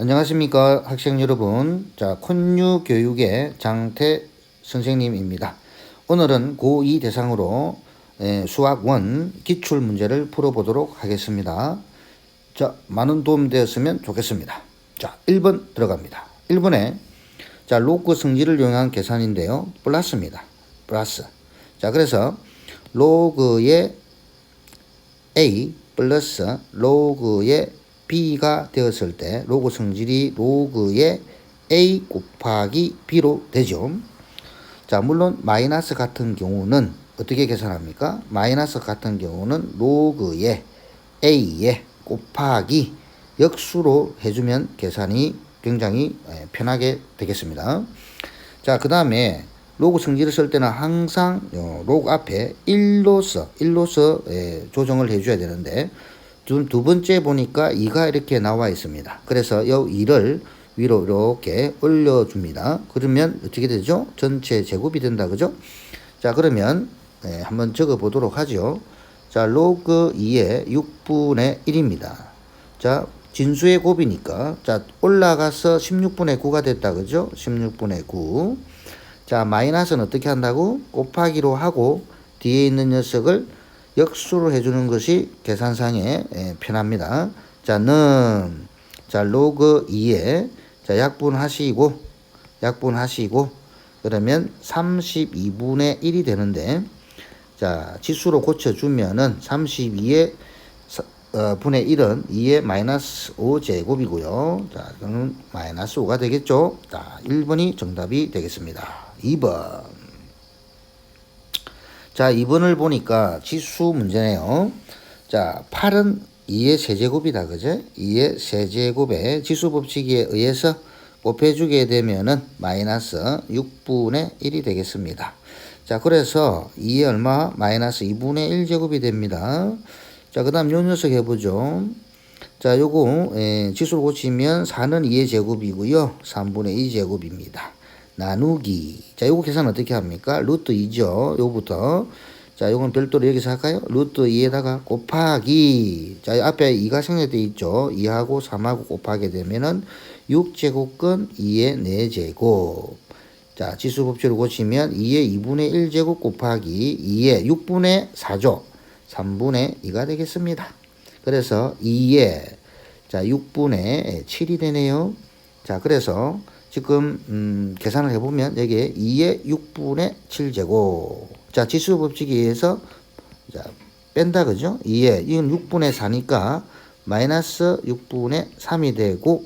안녕하십니까 학생 여러분. 자, 콘유 교육의 장태 선생님입니다. 오늘은 고2 대상으로 에, 수학 1 기출 문제를 풀어보도록 하겠습니다. 자, 많은 도움 되었으면 좋겠습니다. 자, 1번 들어갑니다. 1번에 자, 로그 성질을 이용한 계산인데요. 플러스입니다. 플러스. 자, 그래서 로그의 a 플러스 로그의 b가 되었을 때 로그 성질이 로그의 a 곱하기 b로 되죠. 자, 물론 마이너스 같은 경우는 어떻게 계산합니까? 마이너스 같은 경우는 로그의 a에 곱하기 역수로 해주면 계산이 굉장히 편하게 되겠습니다. 자, 그 다음에 로그 성질을 쓸 때는 항상 로그 앞에 1로서 1로서 조정을 해줘야 되는데 두, 두 번째 보니까 2가 이렇게 나와 있습니다. 그래서 이 2를 위로 이렇게 올려줍니다. 그러면 어떻게 되죠? 전체 제곱이 된다. 그죠? 자, 그러면 네, 한번 적어 보도록 하죠. 자, 로그 2의 6분의 1입니다. 자, 진수의 곱이니까 자, 올라가서 16분의 9가 됐다. 그죠? 16분의 9. 자, 마이너스는 어떻게 한다고? 곱하기로 하고 뒤에 있는 녀석을 역수로 해주는 것이 계산상에 예, 편합니다. 자, 는, 자, 로그 2에, 자, 약분하시고, 약분하시고, 그러면 32분의 1이 되는데, 자, 지수로 고쳐주면은 32의 어, 분의 1은 2의 마이너스 5제곱이고요. 자, 그럼 마이너스 5가 되겠죠. 자, 1번이 정답이 되겠습니다. 2번. 자, 2번을 보니까 지수 문제네요. 자, 8은 2의 세제곱이다. 그죠? 2의 세제곱에 지수 법칙에 의해서 곱해주게 되면은 마이너스 6분의 1이 되겠습니다. 자, 그래서 2의 얼마? 마이너스 2분의 1 제곱이 됩니다. 자, 그 다음 요 녀석 해보죠. 자, 요거, 에, 지수를 고치면 4는 2의 제곱이고요. 3분의 2 제곱입니다. 나누기. 자, 요거 계산 어떻게 합니까? 루트 2죠. 요부터. 자, 요건 별도로 여기서 할까요? 루트 2에다가 곱하기. 자, 앞에 2가 생략되어 있죠. 2하고 3하고 곱하게 되면은 6제곱근 2의 4제곱. 자, 지수 법칙을 고치면 2의 2분의 1제곱 곱하기 2의 6분의 4죠. 3분의 2가 되겠습니다. 그래서 2의 자, 6분의 7이 되네요. 자, 그래서 지금 음, 계산을 해보면 여기에 2의 6분의 7제곱. 자 지수 법칙에 의해서 자, 뺀다 그죠? 2의 이건 6분의 4니까 마이너스 6분의 3이 되고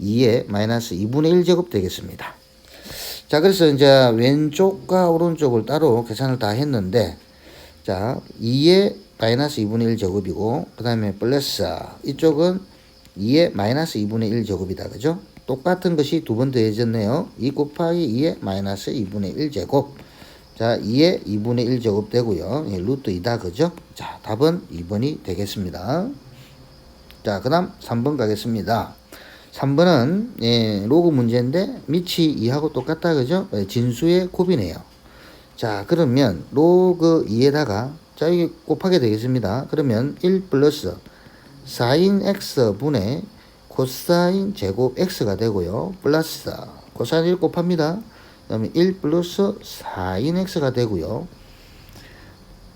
2의 마이너스 2분의 1제곱 되겠습니다. 자 그래서 이제 왼쪽과 오른쪽을 따로 계산을 다 했는데 자 2의 마이너스 2분의 1 제곱이고 그 다음에 플러스 이쪽은 2의 마이너스 2분의 1 제곱이다 그죠 똑같은 것이 두 번 더해졌네요. 2 곱하기 2의 마이너스 2분의 1제곱. 자, 2의 2분의 1제곱 되고요. 예, 루트 2다, 그죠? 자, 답은 2번이 되겠습니다. 자, 그 다음 3번 가겠습니다. 3번은 예, 로그 문제인데 밑이 2하고 똑같다, 그죠? 예, 진수의 곱이네요. 자, 그러면 로그 2에다가 자, 이게 곱하게 되겠습니다. 그러면 1 플러스 4인 x분의 코사인 제곱 x가 되고요. 플러스 코사인 1 곱합니다. 그 다음에 1 플러스 4인 x가 되고요.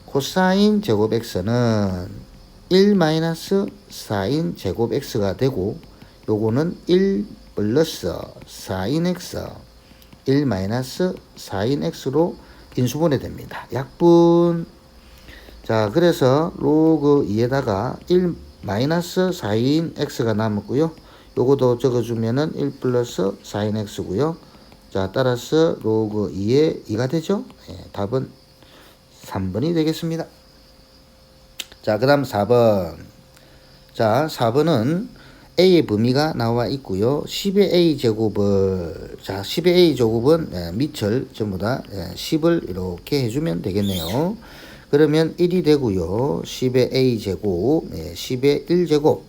코사인 제곱 x는 1 마이너스 4인 제곱 x가 되고 요거는 1 플러스 4인 x 1 마이너스 4인 x로 인수분해 됩니다. 약분 자 그래서 로그 2에다가 1 마이너스 4인 x가 남았고요. 요거도 적어주면은 1 플러스 4인 x고요. 자, 따라서 로그 2의 2가 되죠. 예, 답은 3번이 되겠습니다. 자, 그 다음 4번. 자, 4번은 a의 범위가 나와 있고요. 10의 a 제곱을 자 10의 a 제곱은 예, 밑을 전부 다 예, 10을 이렇게 해주면 되겠네요. 그러면 1이 되고요. 10의 a 제곱, 네, 10의 1제곱.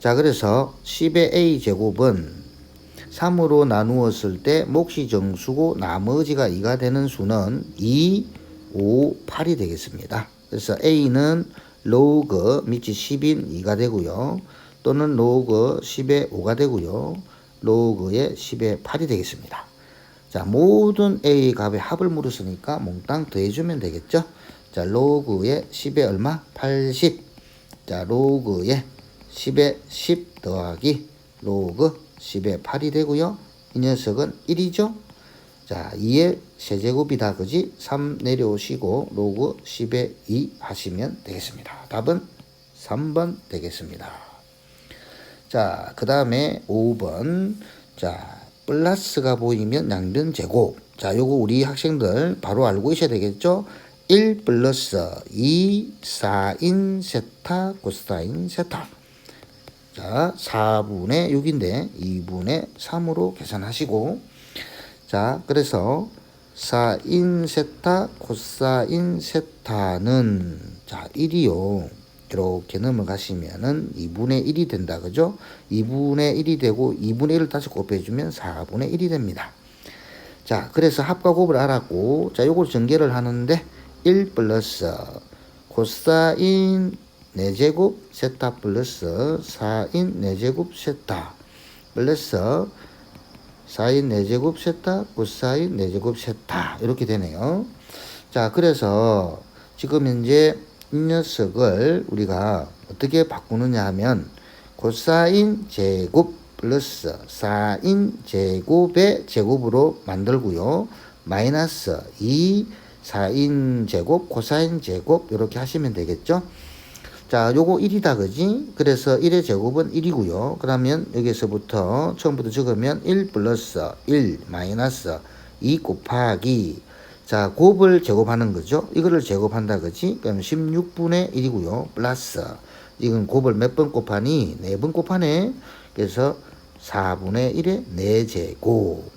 자, 그래서 10의 a 제곱은 3으로 나누었을 때 몫이 정수고 나머지가 2가 되는 수는 2, 5, 8이 되겠습니다. 그래서 a는 로그 밑이 10인 2가 되고요. 또는 로그 10의 5가 되고요. 로그의 10의 8이 되겠습니다. 자, 모든 A 값의 합을 물었으니까 몽땅 더해주면 되겠죠? 자, 로그의 10의 얼마? 80. 자, 로그의 10의 10 더하기 로그 10의 8이 되고요. 이 녀석은 1이죠? 자, 2의 세제곱이다. 그지? 3 내려오시고 로그 10의 2 하시면 되겠습니다. 답은 3번 되겠습니다. 자, 그 다음에 5번. 자, 플러스가 보이면 양변 제곱. 자, 요거 우리 학생들 바로 알고 있어야 되겠죠? 1 플러스 2 사인 세타 코사인 세타. 자, 4분의 6인데 2분의 3으로 계산하시고 자, 그래서 사인 세타 코사인 세타는 자, 1이요. 이렇게 넘어가시면은 2분의 1이 된다. 그죠? 2분의 1이 되고 2분의 1을 다시 곱해주면 4분의 1이 됩니다. 자, 그래서 합과 곱을 알았고, 자, 요걸 전개를 하는데 1 플러스 코사인 4제곱 세타 플러스 4인 4제곱 세타 플러스 4인 4제곱 세타 코사인 4제곱 세타 이렇게 되네요. 자, 그래서 지금 현재 이 녀석을 우리가 어떻게 바꾸느냐 하면 코사인 제곱 플러스 4인 제곱의 제곱으로 만들고요. 마이너스 2 4인 제곱, 코사인 제곱 이렇게 하시면 되겠죠. 자, 요거 1이다 그지? 그래서 1의 제곱은 1이고요. 그러면 여기서부터 처음부터 적으면 1 플러스 1 마이너스 2 곱하기 자, 곱을 제곱하는 거죠. 이거를 제곱한다 그지? 그럼 16분의 1이고요. 플러스 이건 곱을 몇 번 곱하니? 4번 곱하네. 그래서 4분의 1의 4제곱.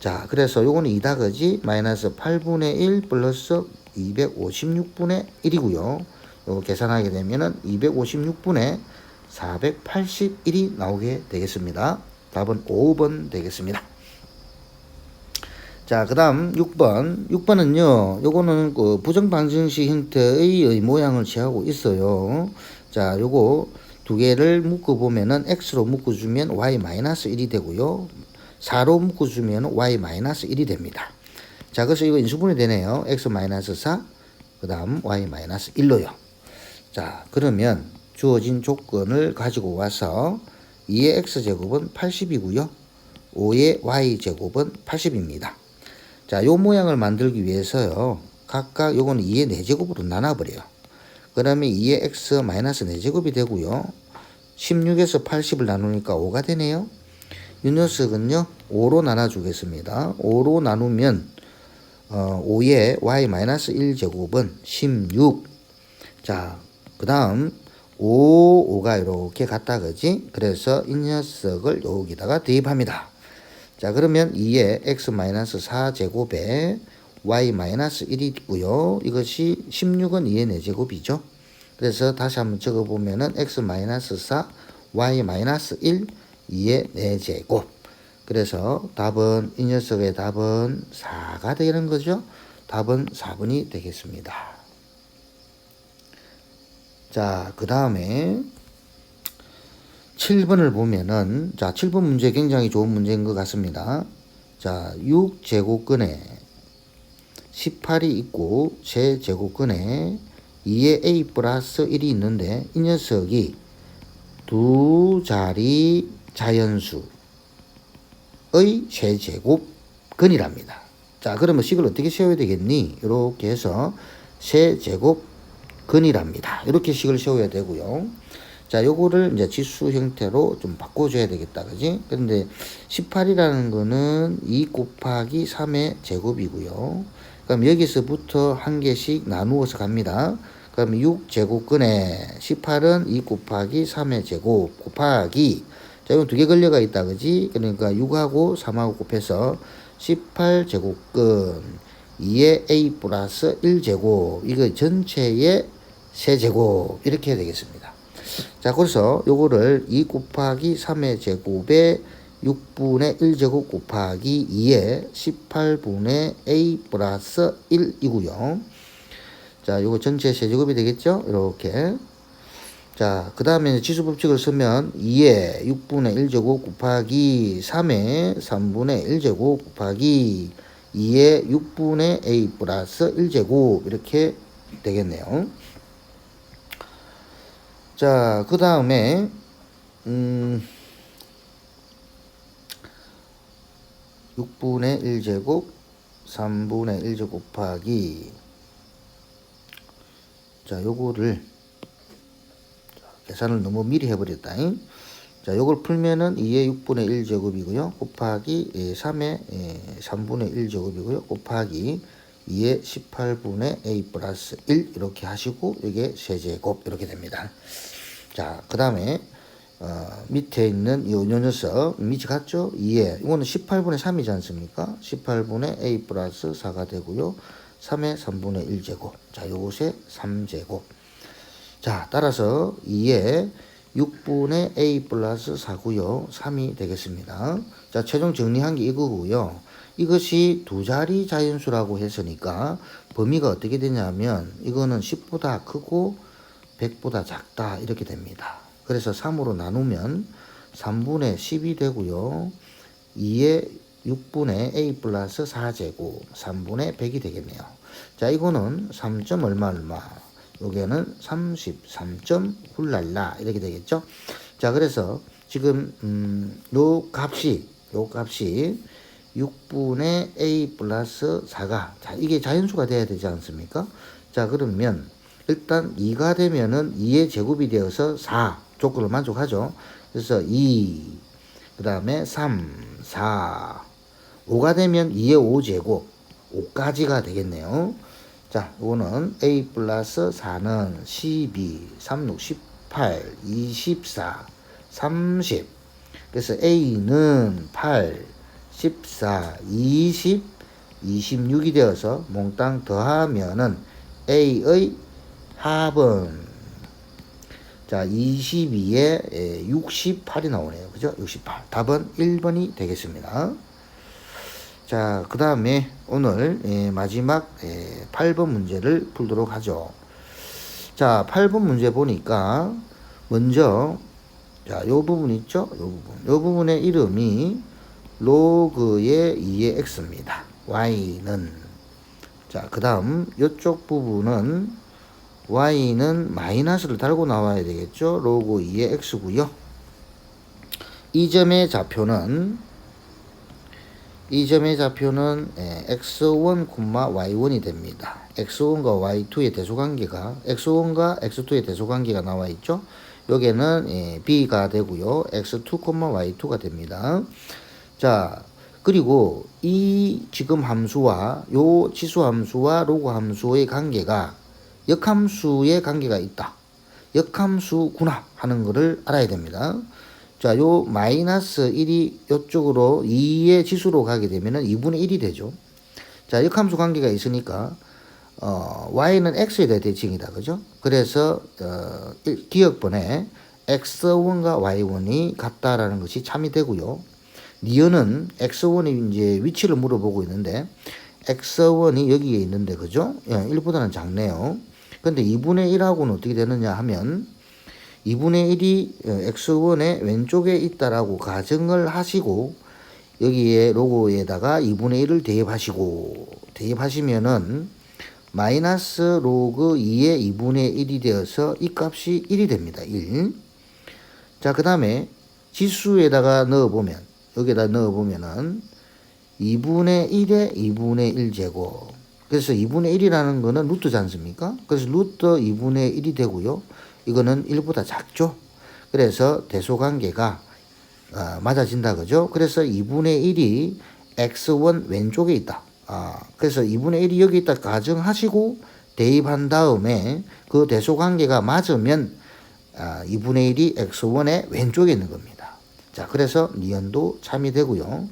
자, 그래서 요거는 2다 그지? 마이너스 8분의 1 플러스 256분의 1이고요. 요거 계산하게 되면은 256분의 481이 나오게 되겠습니다. 답은 5번 되겠습니다. 자, 그 다음 6번. 6번은요, 요거는 그 부정방정식 형태의 모양을 취하고 있어요. 자, 요거 두 개를 묶어보면은 x로 묶어주면 y-1이 되고요. 4로 묶어주면 y-1이 됩니다. 자, 그래서 이거 인수분해 되네요. x-4, 그 다음 y-1로요. 자, 그러면 주어진 조건을 가지고 와서 2의 x제곱은 80이고요. 5의 y제곱은 80입니다. 자, 요 모양을 만들기 위해서요. 각각 요거는 2의 4제곱으로 나눠버려요. 그러면 2의 x 마이너스 4제곱이 되고요. 16에서 80을 나누니까 5가 되네요. 이 녀석은요. 5로 나눠주겠습니다. 5로 나누면 어, 5의 y 마이너스 1제곱은 16. 자, 그 다음 5, 5가 이렇게 갔다 그지? 그래서 이 녀석을 여기다가 대입합니다. 자, 그러면 2의 x-4 제곱에 y-1이 있고요. 이것이 16은 2의 4제곱이죠. 그래서 다시 한번 적어보면은 x-4, y-1, 2의 4제곱. 그래서 답은, 이 녀석의 답은 4가 되는 거죠. 답은 4번이 되겠습니다. 자, 그 다음에 7번을 보면은 자 7번 문제 굉장히 좋은 문제인 것 같습니다. 자 6제곱근에 18이 있고 제 제곱근에 2의 a 플러스 1이 있는데 이 녀석이 두 자리 자연수의 세제곱근이랍니다. 자 그러면 식을 어떻게 세워야 되겠니? 이렇게 해서 세제곱근이랍니다. 이렇게 식을 세워야 되고요. 자, 요거를 이제 지수 형태로 좀 바꿔줘야 되겠다. 그지? 근데 18이라는 거는 2 곱하기 3의 제곱이고요. 그럼 여기서부터 한 개씩 나누어서 갑니다. 그럼 6제곱근에 18은 2 곱하기 3의 제곱 곱하기 자, 이건 두개 걸려가 있다. 그지? 그러니까 6하고 3하고 곱해서 18제곱근 2의 a 플러스 1제곱 이거 전체의 세제곱 이렇게 되겠습니다. 자, 그래서 요거를 2 곱하기 3의 제곱에 6분의 1제곱 곱하기 2에 18분의 a 플러스 1이고요. 자, 요거 전체 세제곱이 되겠죠? 이렇게. 자, 그 다음에 지수 법칙을 쓰면 2의 6분의 1제곱 곱하기 3의 3분의 1제곱 곱하기 2의 6분의 a 플러스 1제곱 이렇게 되겠네요. 자, 그 다음에 음 6분의 1제곱 3분의 1제곱 곱하기 자, 요거를 자, 계산을 너무 미리 해버렸다. 잉? 자, 요걸 풀면은 2의 6분의 1 제곱이고요. 곱하기 예, 3의 예, 3분의 1 제곱이고요. 곱하기 2의 18분의 a 플러스 1 이렇게 하시고 이게 세제곱 이렇게 됩니다. 자, 그 다음에 어, 밑에 있는 이 녀석 밑이 같죠? 2에 이거는 18분의 3이지 않습니까? 18분의 a 플러스 4가 되고요. 3의 3분의 1제곱. 자, 요것의 3제곱. 자, 따라서 2에 6분의 a 플러스 4고요. 3이 되겠습니다. 자, 최종 정리한 게 이거고요. 이것이 두 자리 자연수라고 했으니까 범위가 어떻게 되냐면 이거는 10보다 크고 100보다 작다 이렇게 됩니다. 그래서 3으로 나누면 3분의 10이 되고요. 2의 6분의 a 플러스 4제곱 3분의 100이 되겠네요. 자 이거는 3점 얼마 얼마 여기에는 33점 훌랄라 이렇게 되겠죠. 자 그래서 지금 음, 요 값이 요 값이 6분의 a 플러스 4가 자 이게 자연수가 돼야 되지 않습니까? 자 그러면 일단 2가 되면은 2의 제곱이 되어서 4 조건을 만족하죠. 그래서 2, 그 다음에 3, 4, 5가 되면 2의 5제곱, 5까지가 되겠네요. 자, 이거는 a 플러스 4는 12, 3, 6, 18, 24, 30. 그래서 a는 8, 14, 20, 26이 되어서 몽땅 더하면은 a의 합은 자 22에 68이 나오네요. 그죠? 68. 답은 1번이 되겠습니다. 자, 그 다음에 오늘 예, 마지막 예, 8번 문제를 풀도록 하죠. 자, 8번 문제 보니까 먼저 자, 요 부분 있죠? 요 부분. 요 부분의 이름이 로그의 2의 x입니다. y는 자, 그 다음 이쪽 부분은 y는 마이너스를 달고 나와야 되겠죠. 로그 2의 x고요. 이 점의 좌표는 이 점의 좌표는 x1, y1이 됩니다. x1과 y2의 대소관계가 x1과 x2의 대소관계가 나와 있죠. 여기는 b가 되고요. x2, y2가 됩니다. 자, 그리고 이 지금 함수와 요 지수 함수와 로그 함수의 관계가 역함수의 관계가 있다. 역함수구나 하는 것을 알아야 됩니다. 자, 요 마이너스 1이 요쪽으로 2의 지수로 가게 되면은 2분의 1이 되죠. 자, 역함수 관계가 있으니까 어, y는 x에 대해 대칭이다. 그죠? 그래서 어, 기억번에 x1과 y1이 같다라는 것이 참이 되고요. 니은은 x1이 이제 위치를 물어보고 있는데 x1이 여기에 있는데 그죠? 예, 1보다는 작네요. 근데 2분의 1하고는 어떻게 되느냐 하면 2분의 1이 x1의 왼쪽에 있다라고 가정을 하시고 여기에 로고에다가 2분의 1을 대입하시고 대입하시면은 마이너스 로그 2의 2분의 1이 되어서 이 값이 1이 됩니다. 1. 자, 그 다음에 지수에다가 넣어보면 여기에다 넣어보면은 2분의 1에 2분의 1제곱 그래서 2분의 1이라는 거는 루트지 않습니까? 그래서 루트 2분의 1이 되고요. 이거는 1보다 작죠. 그래서 대소관계가 어, 맞아진다 그죠? 그래서 2분의 1이 x1 왼쪽에 있다. 아, 그래서 2분의 1이 여기 있다 가정하시고 대입한 다음에 그 대소관계가 맞으면 아, 2분의 1이 x1의 왼쪽에 있는 겁니다. 자, 그래서 니은도 참이 되고요.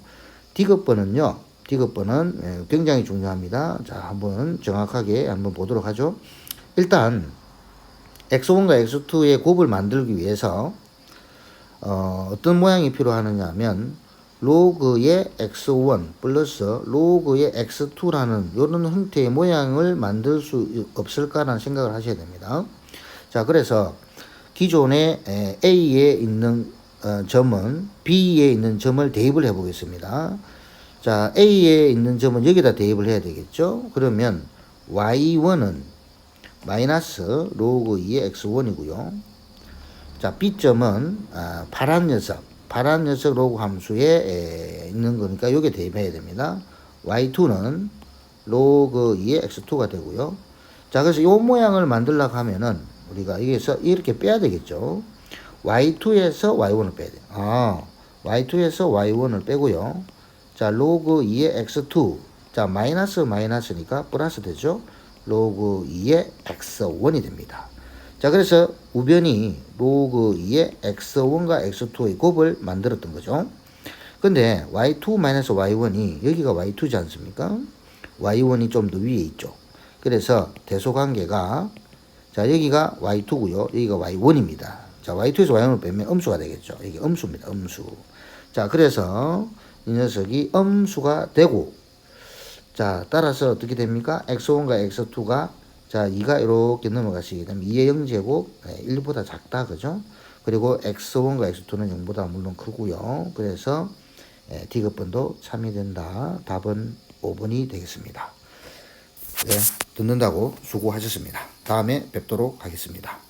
디귿번은요. 디귿번은 예, 굉장히 중요합니다. 자, 한번 정확하게 한번 보도록 하죠. 일단 x1과 x2의 곱을 만들기 위해서 어, 어떤 모양이 필요하느냐 하면 로그의 x1 플러스 로그의 x2라는 이런 형태의 모양을 만들 수 없을까라는 생각을 하셔야 됩니다. 자, 그래서 기존에 에, A에 있는 어, 점은 B에 있는 점을 대입을 해 보겠습니다. 자, A에 있는 점은 여기다 대입을 해야 되겠죠? 그러면 Y1은 마이너스 로그 2의 X1이고요. 자, B점은 아, 파란 녀석, 파란 녀석 로그 함수에 에, 있는 거니까 여기에 대입해야 됩니다. Y2는 로그 2의 X2가 되고요. 자, 그래서 이 모양을 만들려고 하면은 우리가 여기서 이렇게 빼야 되겠죠. Y2에서 Y1을 빼야 돼요. 아, Y2에서 Y1을 빼고요. 자, 로그 2의 X2. 자, 마이너스 마이너스니까 플러스 되죠. 로그 2의 X1이 됩니다. 자, 그래서 우변이 로그 2의 X1과 X2의 곱을 만들었던 거죠. 근데 Y2 마이너스 Y1이 여기가 Y2지 않습니까? Y1이 좀 더 위에 있죠. 그래서 대소관계가 자 여기가 Y2고요. 여기가 Y1입니다. 자 Y2에서 Y1을 빼면 음수가 되겠죠. 이게 음수입니다. 음수. 자 그래서 이 녀석이 음수가 되고 자 따라서 어떻게 됩니까? X1과 X2가 자 2가 이렇게 넘어가시게 되면 2의 0제곱 1보다 작다 그죠? 그리고 X1과 X2는 0보다 물론 크고요. 그래서 예, D급번도 참이 된다. 답은 5번이 되겠습니다. 네, 듣는다고 수고하셨습니다. 다음에 뵙도록 하겠습니다.